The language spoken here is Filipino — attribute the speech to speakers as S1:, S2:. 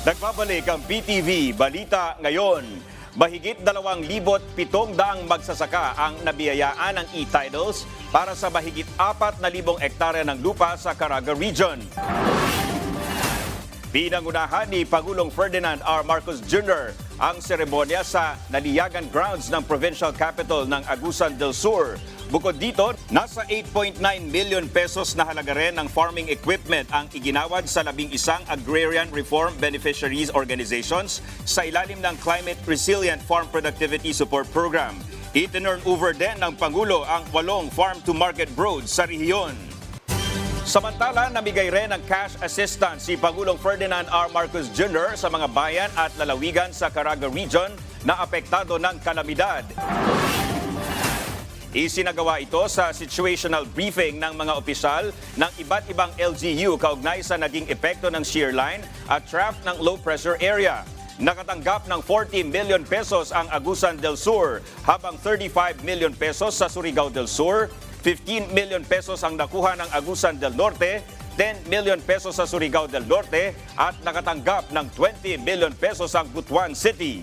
S1: Nagbabalik ang BTV Balita ngayon. Mahigit 2,700 magsasaka ang nabiyayaan ng e-titles para sa mahigit 4,000 ektarya ng lupa sa Caraga Region. Pinangunahan ni Pangulong Ferdinand R. Marcos Jr. ang seremonya sa Naliyagan Grounds ng Provincial Capital ng Agusan del Sur. Bukod dito, nasa 8.9 million pesos na halaga rin ng farming equipment ang iginawad sa labing isang Agrarian Reform Beneficiaries Organizations sa ilalim ng Climate Resilient Farm Productivity Support Program. Itinurn over din ng Pangulo ang walong farm-to-market roads sa rehiyon. Samantala, namigay rin ng cash assistance si Pangulong Ferdinand R. Marcos Jr. sa mga bayan at lalawigan sa Caraga Region na apektado ng kalamidad. Isinagawa ito sa situational briefing ng mga opisyal ng iba't ibang LGU kaugnay sa naging epekto ng shear line at draft ng low pressure area. Nakatanggap ng 40 million pesos ang Agusan del Sur, habang 35 million pesos sa Surigao del Sur, 15 million pesos ang nakuha ng Agusan del Norte, 10 million pesos sa Surigao del Norte at nakatanggap ng 20 million pesos ang Butuan City.